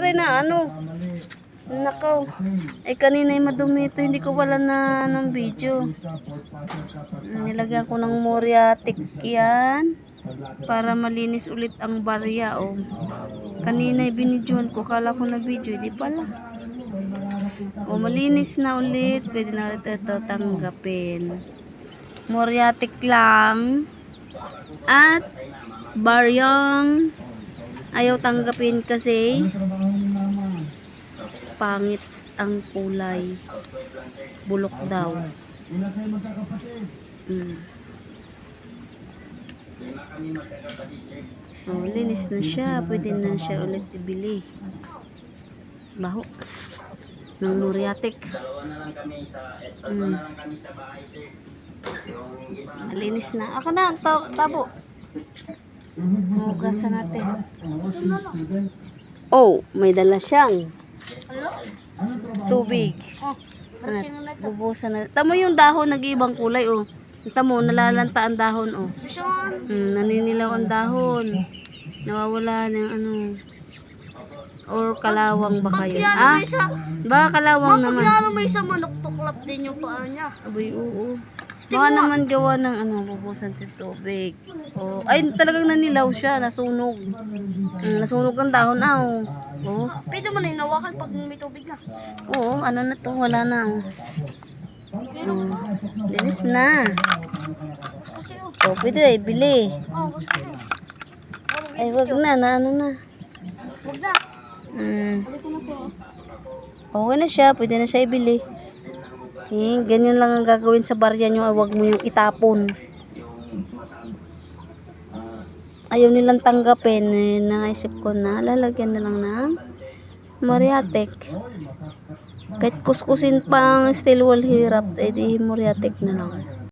rin na ano. Nakaw. Ay kanina ay madumi ito. Hindi ko wala na ng video. Nilagyan ko ng moriatic yan. Para malinis ulit ang barya. Oh. Kanina ay binidyohan ko. Kala ko na video. Hindi pala. O malinis na ulit. Pwede na ulit ito tanggapin. Moriatic lang. At baryang ayaw tanggapin kasi pangit ang kulay. Bulok daw. Mm. Oh, linis na siya. Pwede na siya ulit ibili. Baho. Ng muriatic. Mm. Linis na. Ako na, ta- tabo. Hugasan natin. Oh, may dala siyang tubig. Oh, At bubusan na. Tamo yung dahon, nag-iibang kulay, oh. Tamo, nalalanta ang dahon, oh. Hmm, naninilaw ang dahon. Nawawala ng ano. Or kalawang ba kayo? Ah, isa, baka kalawang naman. lalo may isa manok, tuklap din yung paa niya. Abay, oo. Baka naman gawa ng ano, bubusan ng tubig. Oh, ay, talagang nanilaw siya, nasunog. Mm, nasunog ang dahon, ah, oh. Oh, Pwede mo na inawakan pag may tubig na. oo, ano na to, wala na, oh. Mm, linis na. Kasi oh, Oh, pwede na, ibili. oh. Ay, wag na, na ano na. Huwag na. Mm. Balik ko na to. Okay na siya, pwede na siya ibili. Eh, ganyan lang ang gagawin sa barya nyo, ah, wag mo yung itapon. Ayaw nilang tanggapin, eh, naisip ko na, lalagyan na lang ng Moriatek. Kahit kuskusin pa ang steel wall hirap, eh di Moriatek na lang.